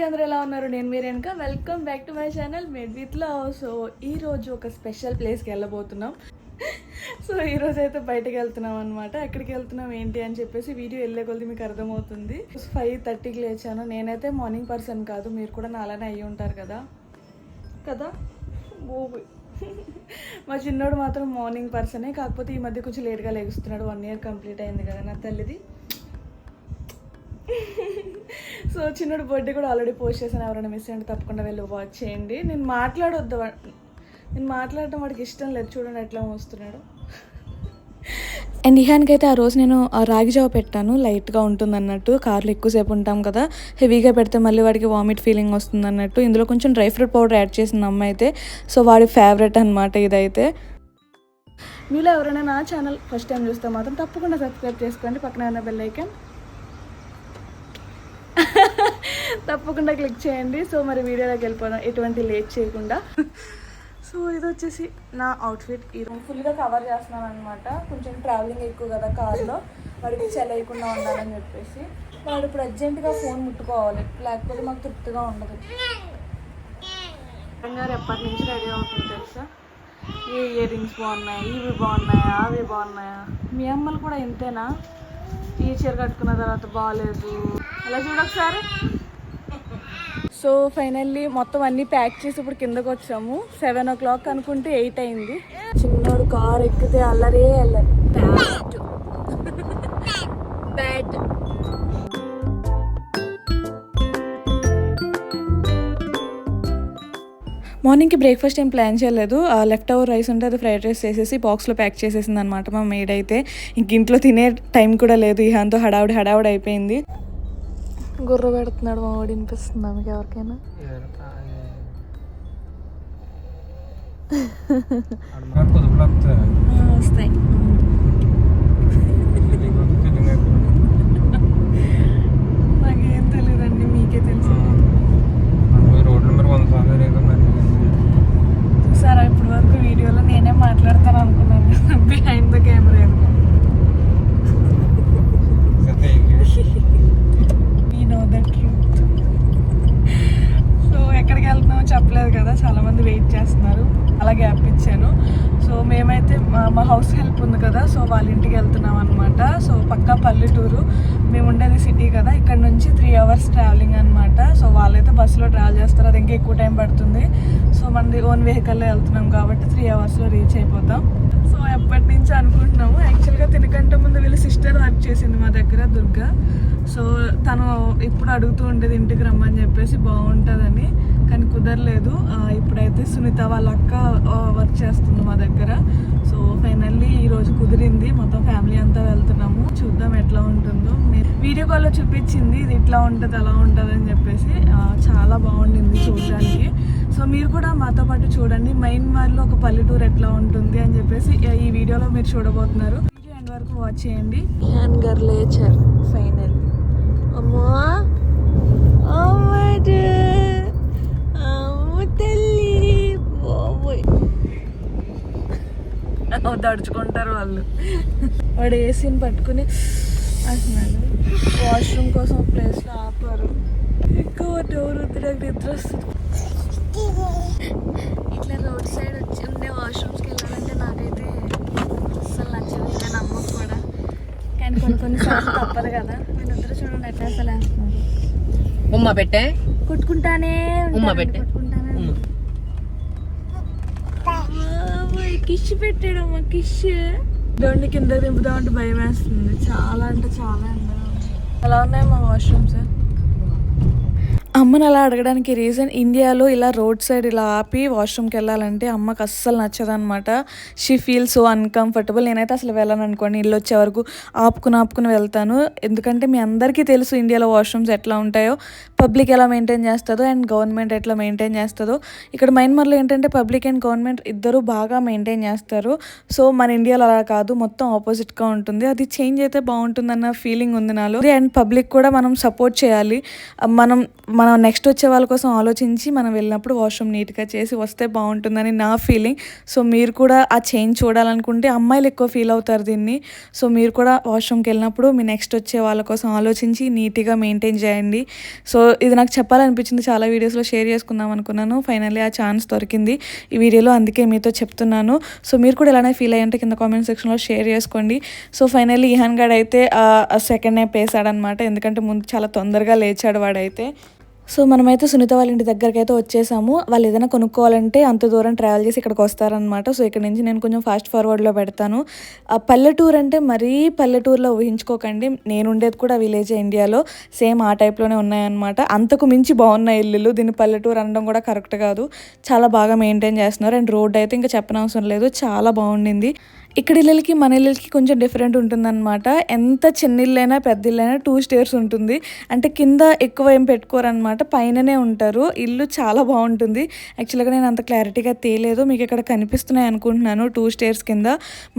అందరూ ఎలా ఉన్నారు? నేను మీరు వెనుక welcome back to my channel made with love so ఈ రోజు ఒక స్పెషల్ ప్లేస్కి వెళ్ళబోతున్నాం. సో ఈరోజు అయితే బయటకు వెళ్తున్నాం అనమాట ఎక్కడికి వెళ్తున్నాం ఏంటి అని చెప్పేసి వీడియో వెళ్ళే కొద్ది మీకు అర్థమవుతుంది. ఫైవ్ థర్టీకి లేచాను. నేనైతే మార్నింగ్ పర్సన్ కాదు మీరు కూడా నాలానే అయ్యి ఉంటారు కదా? కదా? బోబు మా చిన్నోడు మాత్రం మార్నింగ్ పర్సనే కాకపోతే ఈ మధ్య కొంచెం లేట్గా లెగుస్తున్నాడు. వన్ ఇయర్ కంప్లీట్ అయింది కదా నా తల్లిది. సో చిన్నడు బర్త్డే కూడా ఆల్రెడీ పోస్ట్ చేశాను. ఎవరైనా మిస్ అయ్యండి తప్పకుండా వెళ్ళి వాచ్ చేయండి. నేను మాట్లాడొద్దు నేను మాట్లాడటం వాడికి ఇష్టం లేదు. చూడండి ఎట్లా వస్తున్నాడు అండ్ ఇహాన్కి అయితే ఆ రోజు నేను రాగి జావ పెట్టాను. లైట్గా ఉంటుంది అన్నట్టు కార్లో ఎక్కువసేపు ఉంటాం కదా. హెవీగా పెడితే మళ్ళీ వాడికి వామిట్ ఫీలింగ్ వస్తుంది అన్నట్టు ఇందులో కొంచెం డ్రై ఫ్రూట్ పౌడర్ యాడ్ చేసింది అమ్మ అయితే. సో వాడి ఫేవరెట్ అనమాట ఇదైతే. మీలో ఎవరైనా నా ఛానల్ ఫస్ట్ టైం చూస్తే మాత్రం తప్పకుండా సబ్స్క్రైబ్ చేసుకోండి. పక్కన ఉన్న బెల్ ఐకాన్ తప్పకుండా క్లిక్ చేయండి. సో మరి వీడియోలోకి వెళ్ళిపోదాం. ఎటువంటి లేట్ చేయకుండా. సో ఇది వచ్చేసి నా అవుట్ఫిట్ ఈ ఫుల్గా కవర్ చేస్తున్నాను అనమాట కొంచెం ట్రావెలింగ్ ఎక్కువ కదా కార్లో. వాడికి చెలయకుండా ఉండాలని చెప్పేసి. వాడు ఇప్పుడు అర్జెంటుగా ఫోన్ ముట్టుకోవాలి. లేకపోతే మాకు తృప్తిగా ఉండదు. గారు ఎప్పటి నుంచి రెడీ అవుతుంది తెలుసా? ఈ ఇయర్ రింగ్స్ బాగున్నాయి? ఇవి బాగున్నాయా? అవి బాగున్నాయా? మీ అమ్మలు కూడా ఇంతేనా? ఈ చీర కట్టుకున్న తర్వాత బాగాలేదు అలా చూడొకసారి సో ఫైనల్లీ మొత్తం అన్నీ ప్యాక్ చేసి ఇప్పుడు కిందకు వచ్చాము. సెవెన్ ఓ క్లాక్ అనుకుంటే ఎయిట్ అయింది. చిన్నోడు కార్ ఎక్కితే అల్లరే అల్లరి. బ్యాడ్ బ్యాడ్ మార్నింగ్కి బ్రేక్ఫాస్ట్ ఏం ప్లాన్ చేయలేదు. లెఫ్ట్ ఓవర్ రైస్ ఉంటే అది ఫ్రైడ్ రైస్ చేసేసి బాక్స్లో ప్యాక్ చేసేసింది అనమాట మా మేడ్ అయితే. ఇంక ఇంట్లో తినే టైం కూడా లేదు. ఇహాంతో హడావుడి హడావుడి అయిపోయింది. గుర్ర పెడుతున్నాడు మా వాడు వినిపిస్తుందా మీకు ఎవరికైనా? వస్తాయి. నాకేం తెలియదండి మీకే తెలుసు. చూసారా ఇప్పటి వరకు వీడియోలో నేనే మాట్లాడతాను అనుకున్నాను behind the camera we know the truth so ఎక్కడికి వెళ్తున్నామో చెప్పలేదు కదా చాలామంది వెయిట్ చేస్తున్నారు. అలా గ్యాప్ ఇచ్చాను. సో మేమైతే మా- మా హౌస్ హెల్ప్ ఉంది కదా సో వాళ్ళ ఇంటికి వెళ్తున్నాం అనమాట సో పక్కా పల్లెటూరు. మేము ఉండేది సిటీ కదా ఇక్కడ నుంచి త్రీ అవర్స్ ట్రావెలింగ్ అనమాట సో వాళ్ళైతే బస్సులో ట్రావెల్ చేస్తారు. అది ఇంకా ఎక్కువ టైం పడుతుంది. సో మనది ఓన్ వెహికల్లో వెళ్తున్నాం కాబట్టి త్రీ అవర్స్లో రీచ్ అయిపోతాం. సో ఎప్పటి నుంచి అనుకుంటున్నాము? యాక్చువల్గా తినకంటే ముందు వీళ్ళ సిస్టర్ వర్క్ చేసింది మా దగ్గర దుర్గా. సో తను ఇప్పుడు అడుగుతూ ఉండేది ఇంటికి రమ్మని చెప్పేసి బాగుంటుందని. కానీ కుదరలేదు. ఇప్పుడైతే సునీత వాళ్ళ అక్క వర్క్ చేస్తుంది మా దగ్గర. సో ఫైనల్లీ ఈ రోజు కుదిరింది. మొత్తం ఫ్యామిలీ అంతా వెళ్తున్నాము. చూద్దాం ఎట్లా ఉంటుందో. వీడియో కాల్లో చూపించింది ఇది ఇట్లా ఉంటుంది అలా ఉంటుంది అని చెప్పేసి. చాలా బాగుండింది చూడడానికి. సో మీరు కూడా మాతో పాటు చూడండి. మైన్మార్లో ఒక పల్లెటూరు ఎట్లా ఉంటుంది అని చెప్పేసి ఈ వీడియోలో మీరు చూడబోతున్నారు. వీడియో ఎండ్ వరకు వాచ్ చేయండి. హ్యాండ్ గర్ లేచర్ ఫైనల్ అమ్మా! అమ్మడు దడుచుకుంటారు వాళ్ళు. వాడు ఏసీని పట్టుకుని అంటున్నాడు. వాష్రూమ్ కోసం ప్లేస్లో ఆపారు. ఎక్కువ డోర్ నాకు నిద్ర వస్తుంది. ఇట్లా రోడ్ సైడ్ వచ్చి ఉండే వాష్రూమ్స్కి వెళ్ళాలంటే నాకైతే అస్సలు నచ్చదు. నేను అమ్మకు కూడా. కానీ కొన్ని కొన్నిసార్లు తప్పదు కదా. వీళ్ళిద్దరూ చూడండి ఎట్లా అసలు ఉమ్మ పెట్టే? కొట్టుకుంటానే ఉమ్మ పెట్టే. కొట్టుకుంటానే ఉమ్మ. కిష్ పెట్టాడమ్మా కిష్. దొండి కింద దింపుదామంటే భయం వేస్తుంది చాలా అంటే చాలా ఉంది. ఎలా ఉన్నాయి మా వాష్రూమ్స్ అమ్మని అలా అడగడానికి రీజన్ ఇండియాలో ఇలా రోడ్ సైడ్ ఇలా ఆపి వాష్రూమ్కి వెళ్ళాలంటే అమ్మకి అస్సలు నచ్చదనమాట షీ ఫీల్ సో అన్కంఫర్టబుల్ నేనైతే అసలు వెళ్ళాను అనుకోండి. ఇల్లు వచ్చే వరకు ఆపుకుని ఆపుకుని వెళ్తాను. ఎందుకంటే మీ అందరికీ తెలుసు ఇండియాలో వాష్రూమ్స్ ఎట్లా ఉంటాయో. పబ్లిక్ ఎలా మెయింటైన్ చేస్తుందో అండ్ గవర్నమెంట్ ఎట్లా మెయింటైన్ చేస్తుందో. ఇక్కడ మైన్మర్లో ఏంటంటే పబ్లిక్ అండ్ గవర్నమెంట్ ఇద్దరు బాగా మెయింటైన్ చేస్తారు. సో మన ఇండియాలో అలా కాదు. మొత్తం ఆపోజిట్గా ఉంటుంది. అది చేంజ్ అయితే బాగుంటుందన్న ఫీలింగ్ ఉంది నాలో. అండ్ పబ్లిక్ కూడా మనం సపోర్ట్ చేయాలి. మనం మనం నెక్స్ట్ వచ్చే వాళ్ళ కోసం ఆలోచించి మనం వెళ్ళినప్పుడు వాష్రూమ్ నీట్గా చేసి వస్తే బాగుంటుందని నా ఫీలింగ్ సో మీరు కూడా ఆ చేంజ్ చూడాలనుకుంటే అమ్మాయిలు ఎక్కువ ఫీల్ అవుతారు దీన్ని. సో మీరు కూడా వాష్రూమ్కి వెళ్ళినప్పుడు మీ నెక్స్ట్ వచ్చే వాళ్ళ కోసం ఆలోచించి నీట్గా మెయింటైన్ చేయండి. సో ఇది నాకు చెప్పాలనిపించింది చాలా వీడియోస్లో షేర్ చేసుకుందాం అనుకున్నాను. ఫైనల్లీ ఆ ఛాన్స్ దొరికింది. ఈ వీడియోలో అందుకే మీతో చెప్తున్నాను. సో మీరు కూడా ఎలానే ఫీల్ అయ్యంటే కింద కామెంట్ సెక్షన్లో షేర్ చేసుకోండి. సో ఫైనల్లీ ఇహాన్ గడ్ అయితే సెకండ్ నేప్ వేసాడనమాట ఎందుకంటే ముందు చాలా తొందరగా లేచాడు వాడైతే. సో మనమైతే సునీత వాళ్ళ ఇంటి దగ్గరికి అయితే వచ్చేసాము. వాళ్ళు ఏదైనా కొనుక్కోవాలంటే అంత దూరం ట్రావెల్ చేసి ఇక్కడికి వస్తారనమాట సో ఇక్కడ నుంచి నేను కొంచెం ఫాస్ట్ ఫార్వర్డ్లో పెడతాను. ఆ పల్లెటూరు అంటే మరీ పల్లెటూరులో ఊహించుకోకండి. నేను ఉండేది కూడా విలేజ్ ఇండియాలో సేమ్ ఆ టైప్లోనే ఉన్నాయన్నమాట. అంతకు మించి బాగున్నాయి ఇల్లులు. దీన్ని పల్లెటూరు అనడం కూడా కరెక్ట్ కాదు. చాలా బాగా మెయింటైన్ చేస్తున్నారు. అండ్ రోడ్ అయితే ఇంకా చెప్పనవసరం లేదు. చాలా బాగుండింది. ఇక్కడ ఇళ్ళకి మన ఇళ్ళకి కొంచెం డిఫరెంట్ ఉంటుందన్నమాట. ఎంత చిన్న ఇల్లైనా పెద్ద ఇల్లైనా టూ స్టేర్స్ ఉంటుంది. అంటే కింద ఎక్కువ ఏం పెట్టుకోరనమాట పైననే ఉంటారు. ఇల్లు చాలా బాగుంటుంది. యాక్చువల్గా నేను అంత క్లారిటీగా తేలేదు మీకు ఇక్కడ కనిపిస్తున్నాయి అనుకుంటున్నాను టూ స్టేర్స్ కింద.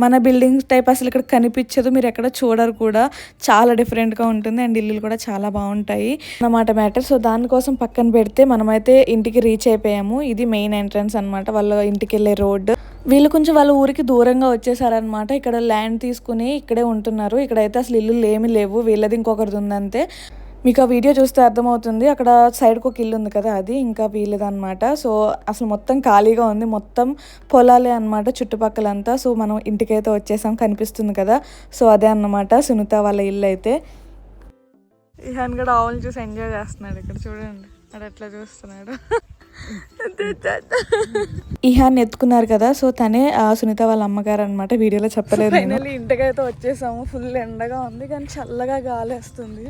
మన బిల్డింగ్ టైప్ అసలు ఇక్కడ కనిపించదు. మీరు ఎక్కడ చూడరు కూడా. చాలా డిఫరెంట్గా ఉంటుంది అండ్ ఇల్లులు కూడా చాలా బాగుంటాయి. అన్నమాట మ్యాటర్ సో దానికోసం పక్కన పెడితే మనమైతే ఇంటికి రీచ్ అయిపోయాము. ఇది మెయిన్ ఎంట్రన్స్ అన్నమాట. వాళ్ళ ఇంటికి వెళ్ళే రోడ్ వీళ్ళు కొంచెం వాళ్ళ ఊరికి దూరంగా వచ్చేసారనమాట ఇక్కడ ల్యాండ్ తీసుకుని ఇక్కడే ఉంటున్నారు. ఇక్కడైతే అసలు ఇల్లు ఏమీ లేవు. వీళ్ళది ఇంకొకరిది ఉందంతే. మీకు ఆ వీడియో చూస్తే అర్థమవుతుంది. అక్కడ సైడ్కి ఒక ఇల్లు ఉంది కదా అది ఇంకా వీళ్ళదన్నమాట. సో అసలు మొత్తం ఖాళీగా ఉంది. మొత్తం పొలాలే అన్నమాట చుట్టుపక్కలంతా. సో మనం ఇంటికైతే వచ్చేసాం. కనిపిస్తుంది కదా. సో అదే అన్నమాట సునీత వాళ్ళ ఇల్లు అయితే. ఇహాన్ కూడా ఆవులు చూసి ఎంజాయ్ చేస్తున్నాడు ఇక్కడ చూడండి. అది ఎట్లా చూస్తున్నాడు. ఇహాన్ ఎత్తుకున్నారు కదా సో తనే ఆ సునీత వాళ్ళ అమ్మగారు అనమాట వీడియోలో చెప్పలేదు ఫైనల్లీ ఇంటికైతే వచ్చేసాము ఫుల్ ఎండగా ఉంది కానీ చల్లగా గాలి వస్తుంది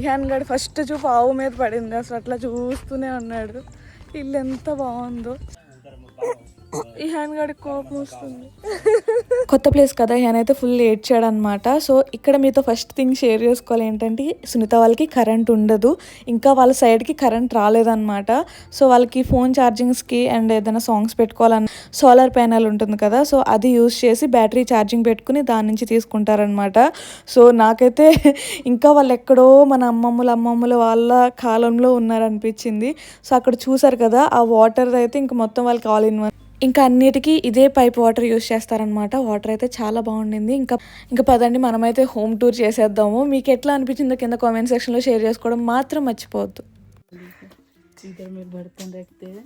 ఇహాన్ గడి ఫస్ట్ చూపు ఆవు మీద పడింది అసలు అట్లా చూస్తూనే ఉన్నాడు. ఇల్లు ఎంత బాగుందో. కోపం వస్తుంది. కొత్త ప్లేస్ కదా హ్యాన్ అయితే ఫుల్ ఏడ్చాడు అనమాట సో ఇక్కడ మీతో ఫస్ట్ థింగ్ షేర్ చేసుకోవాలి ఏంటంటే సునీత వాళ్ళకి కరెంట్ ఉండదు. ఇంకా వాళ్ళ సైడ్కి కరెంట్ రాలేదన్నమాట. సో వాళ్ళకి ఫోన్ ఛార్జింగ్స్కి అండ్ ఏదైనా సాంగ్స్ పెట్టుకోవాలన్న సోలార్ ప్యానల్ ఉంటుంది కదా సో అది యూస్ చేసి బ్యాటరీ ఛార్జింగ్ పెట్టుకుని దాని నుంచి తీసుకుంటారనమాట సో నాకైతే ఇంకా వాళ్ళు ఎక్కడో మన అమ్మమ్మల అమ్మమ్మల వాళ్ళ కాలంలో ఉన్నారనిపించింది. సో అక్కడ చూసారు కదా ఆ వాటర్ అయితే ఇంకా మొత్తం వాళ్ళకి ఆల్ ఇన్ వన్. ఇంకా అన్నిటికీ ఇదే పైప్ వాటర్ యూస్ చేస్తారనమాట వాటర్ అయితే చాలా బాగుండింది ఇంకా ఇంకా పదండి మనమైతే హోమ్ టూర్ చేసేద్దాము మీకు ఎట్లా అనిపించిందో కింద కామెంట్ సెక్షన్లో షేర్ చేసుకోవడం మాత్రం మర్చిపోవద్దు इधर में बर्तन रखते हैं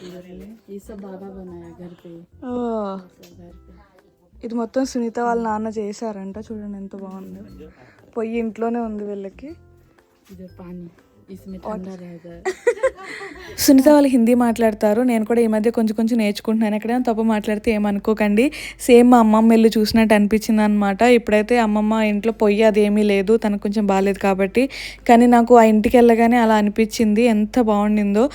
इधर में ये सब बाबा बनाया घर पे सब घर पे ఇది మొత్తం సునీత వాళ్ళ నాన్న చేశారంట చూడండి ఎంత బాగుంది పొయ్యి ఇంట్లోనే ఉంది వీళ్ళకి इधर पानी इसमें ठंडा रहेगा సునీత వాళ్ళు హిందీ మాట్లాడతారు. నేను కూడా ఈ మధ్య కొంచెం కొంచెం నేర్చుకుంటున్నాను. ఎక్కడైనా తప్పు మాట్లాడితే ఏమనుకోకండి. సేమ్ మా అమ్మమ్మ వెళ్ళి చూసినట్టు అనిపించింది అనమాట ఇప్పుడైతే అమ్మమ్మ ఇంట్లో పొయ్యి అది ఏమీ లేదు. తనకు కొంచెం బాగాలేదు కాబట్టి. కానీ నాకు ఆ ఇంటికి వెళ్ళగానే అలా అనిపించింది. ఎంత బాగుండిందో.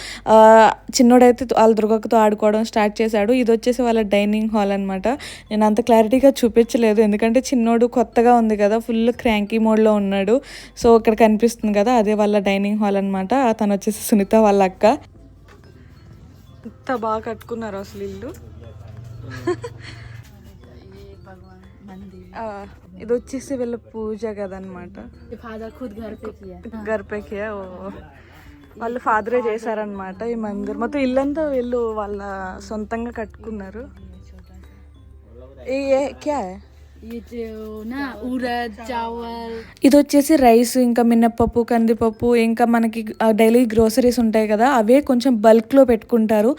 చిన్నోడైతే వాళ్ళ దుర్గక్కతో ఆడుకోవడం స్టార్ట్ చేశాడు. ఇది వచ్చేసి వాళ్ళ డైనింగ్ హాల్ అనమాట నేను అంత క్లారిటీగా చూపించలేదు. ఎందుకంటే చిన్నోడు కొత్తగా ఉంది కదా. ఫుల్ క్రాంకీ మోడ్లో ఉన్నాడు. సో ఇక్కడ కనిపిస్తుంది కదా అదే వాళ్ళ డైనింగ్ హాల్ అనమాట తను వచ్చేసి సునీత వాళ్ళ అక్క ఇంత బాగా కట్టుకున్నారు అసలు ఇల్లు. ఇది వచ్చేసి వీళ్ళ పూజ కదనమాట ఫాదర్ ఖుద్ వాళ్ళు ఫాదరే చేశారనమాట ఈ మందిర్. మొత్తం ఇల్లంతా వీళ్ళు వాళ్ళ సొంతంగా కట్టుకున్నారు. ఏ క్యా ఇది వచ్చేసి రైస్ ఇంకా మినప్పప్పు కందిపప్పు ఇంకా మనకి డైలీ గ్రోసరీస్ ఉంటాయి కదా అవే కొంచెం బల్క్లో పెట్టుకుంటారు.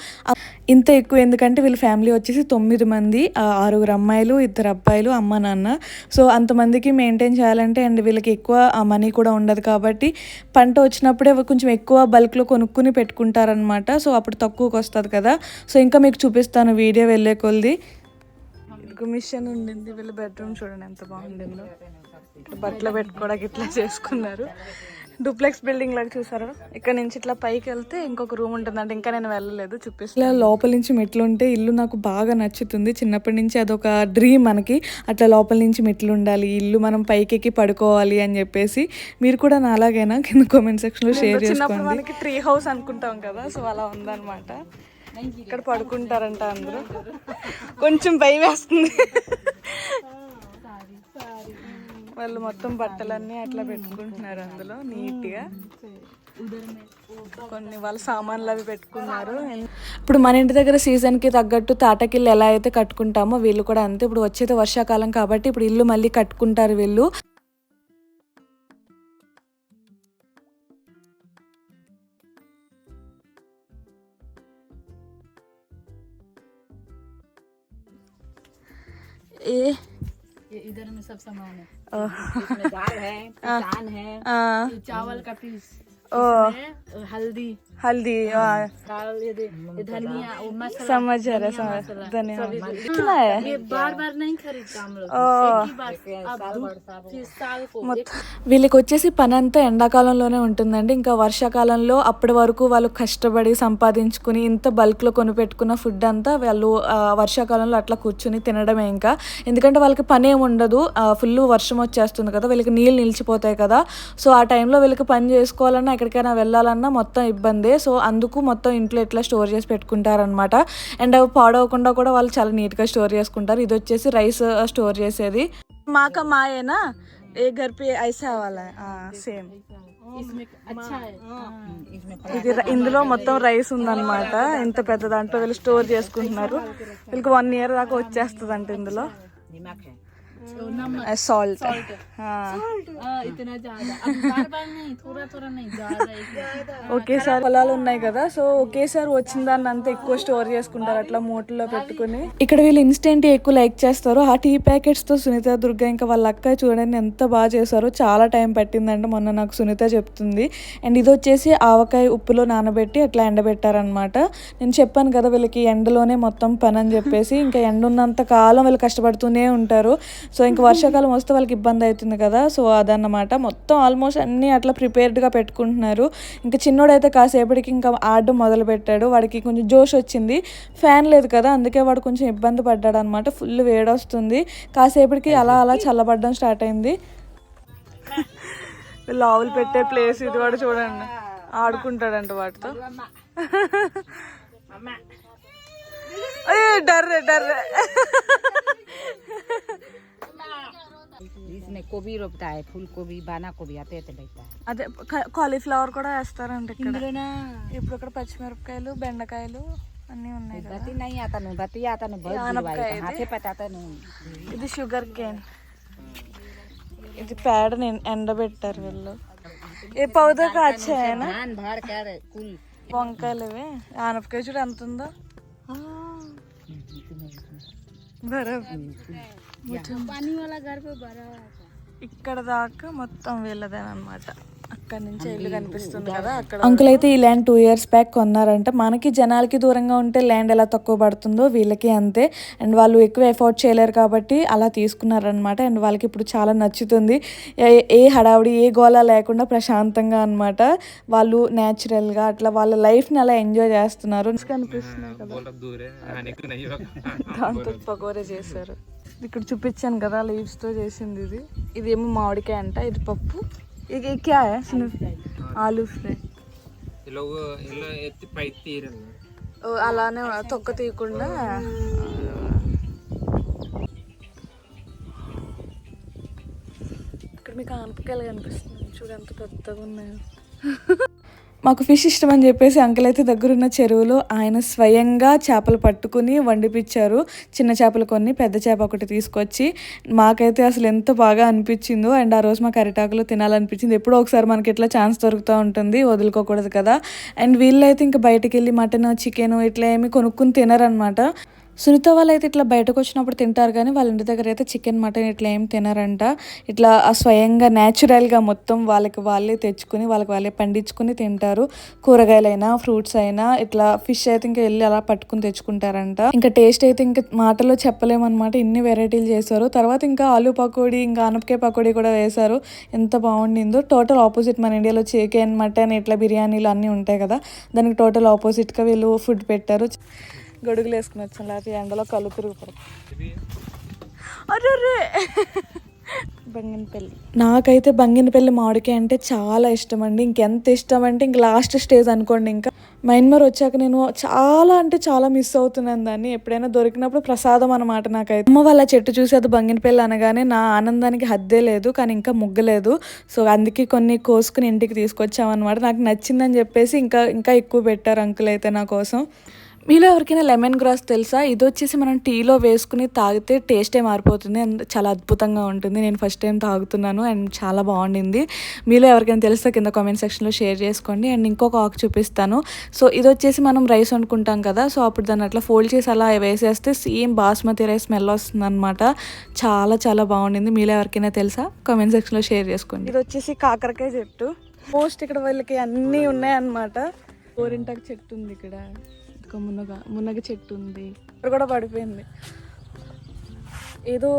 ఇంత ఎక్కువ ఎందుకంటే వీళ్ళ ఫ్యామిలీ వచ్చేసి తొమ్మిది మంది ఆరుగురు అమ్మాయిలు ఇద్దరు అబ్బాయిలు అమ్మ నాన్న. సో అంతమందికి మెయింటైన్ చేయాలంటే అండ్ వీళ్ళకి ఎక్కువ మనీ కూడా ఉండదు కాబట్టి పంట వచ్చినప్పుడే కొంచెం ఎక్కువ బల్క్లో కొనుక్కుని పెట్టుకుంటారనమాట సో అప్పుడు తక్కువకి వస్తుంది కదా. సో ఇంకా మీకు చూపిస్తాను వీడియో వెళ్ళే కొలిది. మిషన్ ఉండింది. వీళ్ళ బెడ్రూమ్ చూడండి ఎంత బాగుండిందో. బట్టలు పెట్టుకోవడానికి ఇట్లా చేసుకున్నారు. డూప్లెక్స్ బిల్డింగ్ లాగా చూసారు? ఇక్కడ నుంచి ఇట్లా పైకి వెళ్తే ఇంకొక రూమ్ ఉంటుంది అంటే ఇంకా నేను వెళ్ళలేదు చూపిస్తా లోపల నుంచి మెట్లు ఉంటే ఇల్లు నాకు బాగా నచ్చుతుంది. చిన్నప్పటి నుంచి అదొక డ్రీమ్ మనకి. అట్లా లోపల నుంచి మెట్లు ఉండాలి ఇల్లు మనం పైకెక్కి పడుకోవాలి అని చెప్పేసి మీరు కూడా నా అలాగైనా కింద కామెంట్ సెక్షన్లో షేర్ చేసుకోండి. మనకి ట్రీ హౌస్ అనుకుంటాం కదా సో అలా ఉందన్నమాట. ఇక్కడ పడుకుంటారంట అందరూ. కొంచెం భయం వేస్తుంది. వాళ్ళు మొత్తం బట్టలన్నీ అట్లా పెట్టుకుంటున్నారు అందులో నీట్గా. కొన్ని వాళ్ళ సామాన్లు అవి పెట్టుకున్నారు. ఇప్పుడు మన ఇంటి దగ్గర సీజన్కి తగ్గట్టు తాటకిల్లు ఎలా అయితే కట్టుకుంటామో వీళ్ళు కూడా అంతే. ఇప్పుడు వచ్చేది వర్షాకాలం కాబట్టి ఇప్పుడు ఇల్లు మళ్ళీ కట్టుకుంటారు వీళ్ళు. ఏ ये इधर में सब सामान है। दाल है आ, है ఆ, चावल का पीस। ओ। हल्दी। हल्दी आ, दाल ये दे- ये धनिया वो मसाला समझ आ रहा धनिया समझ मसाला, धन्यवाद सभी कुछ। कितना है ये बार बार नहीं खरीदता हम लोग ओ। एक ही बार अब धूप- फिर साल को एक- వీళ్ళకి వచ్చేసి పని అంతా ఎండాకాలంలోనే ఉంటుందండి ఇంకా వర్షాకాలంలో అప్పటి వరకు వాళ్ళు కష్టపడి సంపాదించుకుని ఇంత బల్క్లో కొనిపెట్టుకున్న ఫుడ్ అంతా వాళ్ళు ఆ, వర్షాకాలంలో అట్లా కూర్చుని తినడమే ఇంకా ఎందుకంటే వాళ్ళకి పని ఏమి ఉండదు ఫుల్ వర్షం వచ్చేస్తుంది కదా వీళ్ళకి నీళ్ళు నిలిచిపోతాయి కదా సో ఆ టైంలో వీళ్ళకి పని చేసుకోవాలన్నా ఎక్కడికైనా వెళ్ళాలన్నా మొత్తం ఇబ్బందే ఉండాలి సో అందుకు మొత్తం ఇంట్లో ఎట్లా స్టోర్ చేసి పెట్టుకుంటారనమాట అండ్ అవి పాడవకుండా కూడా వాళ్ళు చాలా నీట్గా స్టోర్ చేసుకుంటారు. ఇది వచ్చేసి రైస్ స్టోర్ చేసేది. మాక మాయేనా? ఏ గర్పి ఐస్ సేమ్. ఇది ఇందులో మొత్తం రైస్ ఉందన్నమాట. ఇంత పెద్ద దాంట్లో వీళ్ళు స్టోర్ చేసుకుంటున్నారు. వీళ్ళకి వన్ ఇయర్ దాకా వచ్చేస్తుంది ఇందులో. वो नमक సాల్ట్ हाँ, इतना ज्यादा अब बार बार नहीं थोड़ा थोड़ा नहीं ज्यादा एक- ఒకేసారి పొలాలు ఉన్నాయి కదా సో ఒకేసారి వచ్చిన దాన్ని అంతా ఎక్కువ స్టోర్ చేసుకుంటారు అట్లా మూటల్లో పెట్టుకుని ఇక్కడ వీళ్ళు ఇన్స్టెంట్ ఎక్కువ లైక్ చేస్తారు ఆ టీ ప్యాకెట్స్ తో సునీత దుర్గా ఇంకా వాళ్ళ అక్క చూడండి ఎంత బాగా చేశారో చాలా టైం పట్టిందంటే మొన్న నాకు సునీత చెప్తుంది అండ్ ఇది వచ్చేసి ఆవకాయ ఉప్పులో నానబెట్టి అట్లా ఎండబెట్టారనమాట నేను చెప్పాను కదా వీళ్ళకి ఎండలోనే మొత్తం పని అని చెప్పేసి ఇంకా ఎండ ఉన్నంత కాలం వీళ్ళు కష్టపడుతూనే ఉంటారు సో ఇంకా వర్షాకాలం వస్తే వాళ్ళకి ఇబ్బంది అవుతుంది కదా. సో అదన్నమాట. మొత్తం ఆల్మోస్ట్ అన్నీ అట్లా ప్రిపేర్డ్గా పెట్టుకుంటున్నారు. ఇంకా చిన్నోడైతే కాసేపటికి ఇంకా ఆడడం మొదలు పెట్టాడు. వాడికి కొంచెం జోష్ వచ్చింది. ఫ్యాన్ లేదు కదా అందుకే వాడు కొంచెం ఇబ్బంది పడ్డాడు అనమాట ఫుల్ వేడొస్తుంది కాసేపటికి అలా అలా చల్లబడడం స్టార్ట్ అయింది. వీళ్ళు ఆవులు పెట్టే ప్లేస్ ఇది కూడా చూడండి. ఆడుకుంటాడంట వాటితో. డర్రే డర్రే. इसमें गोभी रोपता है फूल गोभी बाना गोभी आते आते लगता है అదే కాలీఫ్లవర్ కూడా వేస్తారంట ఇక్కడ इंद्रना ఇప్పుడు ఇక్కడ పచ్చిమిరపకాయలు బెండకాయలు అన్నీ ఉన్నాయి కదా बत्ती नहीं आता नहीं बत्ती आता नहीं बहुत आनब गिरवाई का था, है हाथे पटाता नहीं ఇది షుగర్ కేన్ ఇది పేడని ఎండబెట్టారు వీళ్ళు ఏ పౌదా కాచాయనా धान भर कर कुल వంకాయలు ఇవి ఆనపకాయ చూడు ఎంత ఉందో బరాబర్. ఇక్కడ దాకా మొత్తం వెళ్ళదనమాట అక్కడ నుంచి ఇల్లు కనిపిస్తుంది కదా అక్కడ అంకుల్ అయితే ఈ ల్యాండ్ టూ ఇయర్స్ బ్యాక్ కొన్నారంట. మనకి జనాలకి దూరంగా ఉంటే ల్యాండ్ ఎలా తక్కువ పడుతుందో వీళ్ళకి అంతే. అండ్ వాళ్ళు ఎక్కువ ఎఫోర్డ్ చేయలేరు కాబట్టి అలా తీసుకున్నారనమాట అండ్ వాళ్ళకి ఇప్పుడు చాలా నచ్చుతుంది. ఏ హడావుడి ఏ గోళ లేకుండా ప్రశాంతంగా అనమాట వాళ్ళు న్యాచురల్గా అట్లా వాళ్ళ లైఫ్ని అలా ఎంజాయ్ చేస్తున్నారు. కనిపిస్తున్నారు కదా దాంతో పకోరే చేశారు. ఇక్కడ చూపించాను కదా లీవ్స్తో చేసింది ఇది. ఇదేమో మామిడికాయ అంట ఇది పప్పు. ఇది క్యా ఆలూ ఫ్రై. అలానే తొక్క తీయకుండా. ఇక్కడ మీకు ఆనపకాయలు కనిపిస్తుంది చూడంత పెద్దగా ఉన్నాయి. మాకు ఫిష్ ఇష్టం అని చెప్పేసి అంకుల్ అయితే దగ్గరున్న చెరువులో ఆయన స్వయంగా చేపలు పట్టుకుని వండిపించారు చిన్న చేపలు కొన్ని పెద్ద చేప ఒకటి తీసుకొచ్చి మాకైతే అసలు ఎంత బాగా అనిపించిందో అండ్ ఆ రోజు మాకు అరిటాకులు తినాలనిపించింది. ఎప్పుడో ఒకసారి మనకి ఇట్లా ఛాన్స్ దొరుకుతూ ఉంటుంది వదులుకోకూడదు కదా. అండ్ వీళ్ళైతే ఇంకా బయటకు వెళ్ళి మటన్ చికెన్ ఇట్లా ఏమి కొనుక్కుని తినరనమాట సునీత వాళ్ళు అయితే ఇట్లా బయటకు వచ్చినప్పుడు తింటారు కానీ వాళ్ళ ఇంటి దగ్గర అయితే చికెన్ మటన్ ఇట్లా ఏం తినరంట. ఇట్లా ఆ స్వయంగా న్యాచురల్గా మొత్తం వాళ్ళకి వాళ్ళే తెచ్చుకుని వాళ్ళకి వాళ్ళే పండించుకుని తింటారు. కూరగాయలైనా ఫ్రూట్స్ అయినా ఇట్లా ఫిష్ అయితే ఇంకా వెళ్ళి అలా పట్టుకుని తెచ్చుకుంటారంట. ఇంకా టేస్ట్ అయితే ఇంకా మాటలో చెప్పలేమన్నమాట. ఇన్ని వెరైటీలు చేశారు. తర్వాత ఇంకా ఆలూ పకోడీ ఇంకా ఆనపకాయ పకోడీ కూడా వేశారు. ఎంత బాగుండిందో. టోటల్ ఆపోజిట్ మన ఇండియాలో చికెన్ మటన్ ఇట్లా బిర్యానీలు అన్నీ ఉంటాయి కదా. దానికి టోటల్ ఆపోజిట్గా వీళ్ళు ఫుడ్ పెట్టారు. గొడుగులు వేసుకుని వచ్చాం లేకపోతే ఎండలో కళ్ళు తిరుగుతారు. అరే బంగినపల్లి. నాకైతే బంగినపల్లి మామిడికాయ అంటే చాలా ఇష్టం అండి ఇంకెంత ఇష్టం అంటే ఇంక లాస్ట్ స్టేజ్ అనుకోండి ఇంకా. మైన్మర్ వచ్చాక నేను చాలా అంటే చాలా మిస్ అవుతున్నాను దాన్ని. ఎప్పుడైనా దొరికినప్పుడు ప్రసాదం అనమాట నాకైతే. అమ్మ వాళ్ళ చెట్టు చూసి అది బంగినపల్లి అనగానే నా ఆనందానికి హద్దే లేదు కానీ ఇంకా ముగ్గలేదు. సో అందుకే కొన్ని కోసుకుని ఇంటికి తీసుకొచ్చామన్నమాట. నాకు నచ్చిందని చెప్పేసి ఇంకా ఇంకా ఎక్కువ పెట్టారు అంకుల్ అయితే నా కోసం. మీలో ఎవరికైనా లెమన్ గ్రాస్ తెలుసా? ఇది వచ్చేసి మనం టీలో వేసుకుని తాగితే టేస్టే మారిపోతుంది అండ్ చాలా అద్భుతంగా ఉంటుంది. నేను ఫస్ట్ టైం తాగుతున్నాను అండ్ చాలా బాగుండింది. మీలో ఎవరికైనా తెలిస్తే కింద కామెంట్ సెక్షన్లో షేర్ చేసుకోండి. అండ్ ఇంకొక ఆకు చూపిస్తాను. సో ఇది వచ్చేసి మనం రైస్ వండుకుంటాం కదా? సో అప్పుడు దాన్ని అట్లా ఫోల్డ్ చేసి అలా వేసేస్తే సేమ్ బాస్మతి రైస్ స్మెల్ వస్తుంది అనమాట చాలా చాలా బాగుండింది. మీలో ఎవరికైనా తెలుసా? కామెంట్ సెక్షన్లో షేర్ చేసుకోండి. ఇది వచ్చేసి కాకరకాయ చెట్టు. మోస్ట్ ఇక్కడ వీళ్ళకి అన్నీ ఉన్నాయన్నమాట. గోరింటాకు చెట్టు ఉంది ఇక్కడ. ఒక మునగ మునగ చెట్టు ఉంది. ఇక్కడ కూడా పడిపోయింది. ఏదో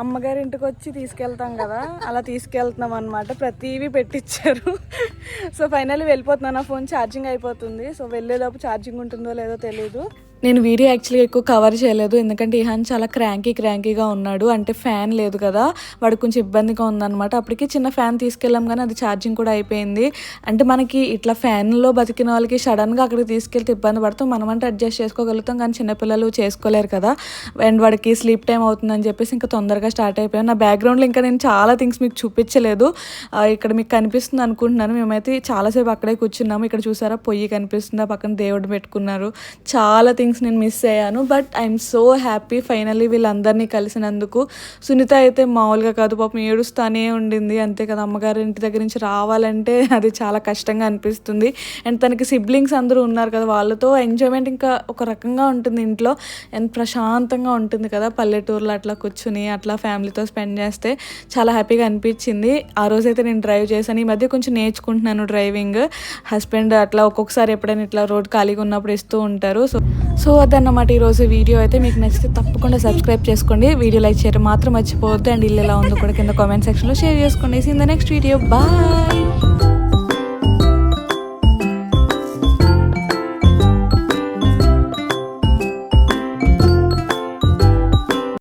అమ్మగారి ఇంటికి వచ్చి తీసుకెళ్తాం కదా అలా తీసుకెళ్తున్నాం అనమాట ప్రతివి పెట్టించారు సో ఫైనల్లీ వెళ్ళిపోతున్నాను. నా ఫోన్ ఛార్జింగ్ అయిపోతుంది. సో వెళ్ళేలోపు ఛార్జింగ్ ఉంటుందో లేదో తెలియదు నేను వీడియో యాక్చువల్గా ఎక్కువ కవర్ చేయలేదు. ఎందుకంటే ఇహాన్ చాలా క్రాంకీ క్రాంకీగా ఉన్నాడు. అంటే ఫ్యాన్ లేదు కదా. వాడు కొంచెం ఇబ్బందిగా ఉందన్నమాట. అప్పటికి చిన్న ఫ్యాన్ తీసుకెళ్ళాం కానీ అది ఛార్జింగ్ కూడా అయిపోయింది. అంటే మనకి ఇట్లా ఫ్యాన్లో బతికిన వాళ్ళకి సడన్గా అక్కడికి తీసుకెళ్తే ఇబ్బంది పడతాం. మనం అంటే అడ్జస్ట్ చేసుకోగలుగుతాం కానీ చిన్నపిల్లలు చేసుకోలేరు కదా. అండ్ వాడికి స్లీప్ టైం అవుతుందని చెప్పేసి ఇంకా తొందరగా స్టార్ట్ అయిపోయాం. నా బ్యాక్గ్రౌండ్లో ఇంకా నేను చాలా థింగ్స్ మీకు చూపించలేదు. ఇక్కడ మీకు కనిపిస్తుంది అనుకుంటున్నాను. మేమైతే చాలాసేపు అక్కడే కూర్చున్నాము. ఇక్కడ చూసారా? పొయ్యి కనిపిస్తుంది. పక్కన దేవుడు పెట్టుకున్నారు. చాలా థింగ్స్ నేను మిస్ అయ్యాను. But I'm so happy finally వీళ్ళందరినీ కలిసినందుకు. సునీత అయితే మామూలుగా కాదు పాపం ఏడుస్తానే ఉండింది. అంతే కదా అమ్మగారి ఇంటి దగ్గర నుంచి రావాలంటే అది చాలా కష్టంగా అనిపిస్తుంది. అండ్ తనకి సిబ్లింగ్స్ అందరూ ఉన్నారు కదా వాళ్ళతో ఎంజాయ్మెంట్ ఇంకా ఒక రకంగా ఉంటుంది ఇంట్లో. అండ్ ప్రశాంతంగా ఉంటుంది కదా పల్లెటూరులో అట్లా కూర్చుని అట్లా ఫ్యామిలీతో స్పెండ్ చేస్తే చాలా హ్యాపీగా అనిపించింది. ఆ రోజైతే నేను డ్రైవ్ చేశాను. ఈ మధ్య కొంచెం నేర్చుకుంటున్నాను డ్రైవింగ్. హస్బెండ్ అట్లా ఒక్కొక్కసారి ఎప్పుడైనా ఇట్లా రోడ్ ఖాళీగా ఉన్నప్పుడు ఇస్తూ ఉంటారు. సో సో అదన్నమాట ఈరోజు వీడియో అయితే. మీకు నచ్చితే తప్పకుండా సబ్స్క్రైబ్ చేసుకోండి. వీడియో లైక్ చేయడం మాత్రం మర్చిపోవద్దు. అండ్ ఇల్లు ఎలా ఉందో కూడా కింద కామెంట్ సెక్షన్లో షేర్ చేసుకోండి. In the next video bye